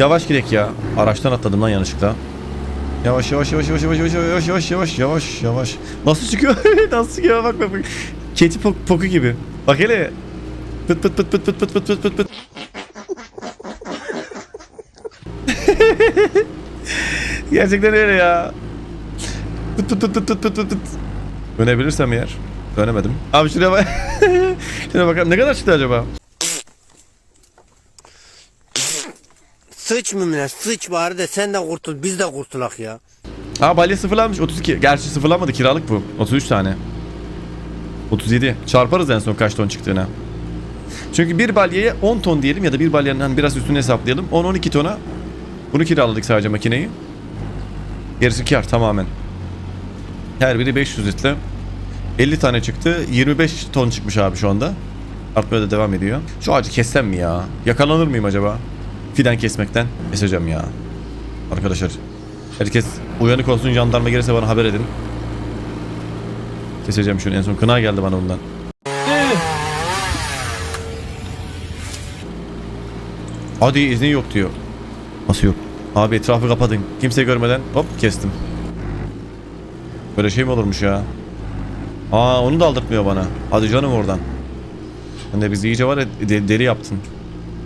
Yavaş gidek ya. Araçtan atladım lan yanlışlıkla. Yavaş yavaş yavaş yavaş yavaş yavaş yavaş yavaş yavaş yavaş. Nasıl çıkıyor? Nasıl çıkıyor bak bak bak. Keçi pok- poku gibi. Bak hele. Pıt pıt pıt pıt pıt pıt pıt pıt pıt pıt. Gerçekten öyle ya. Pıt pıt pıt pıt pıt pıt pıt pıt. Dönebilirsem eğer. Dönemedim. Abi şuraya bak. şuraya bakalım. Ne kadar çıktı acaba? Sıç mümine sıç bari de sen de kurtul biz de kurtulak ya. Aa balya sıfırlanmış 32. Gerçi sıfırlanmadı kiralık bu. 33 tane. 37. Çarparız en son kaç ton çıktığına. Çünkü bir balyaya 10 ton diyelim ya da bir balyanın hani biraz üstünü hesaplayalım. 10-12 tona bunu kiraladık sadece makineyi. Gerisi kar tamamen. Her biri 500 litre. 50 tane çıktı. 25 ton çıkmış abi şu anda. Artmaya da devam ediyor. Şu ağacı kessem mi ya? Yakalanır mıyım acaba? Fidan kesmekten. Keseceğim ya. Arkadaşlar. Herkes uyanık olsun jandarma gelirse bana haber edin. Keseceğim şunu en son. Kına geldi bana bundan. Hadi izni yok diyor. Nasıl yok? Abi etrafı kapatın. Kimse görmeden hop kestim. Böyle şey mi olurmuş ya? Aa onu da aldırtmıyor bana. Hadi canım oradan. Sen de bizi iyice var ya de- deli yaptın.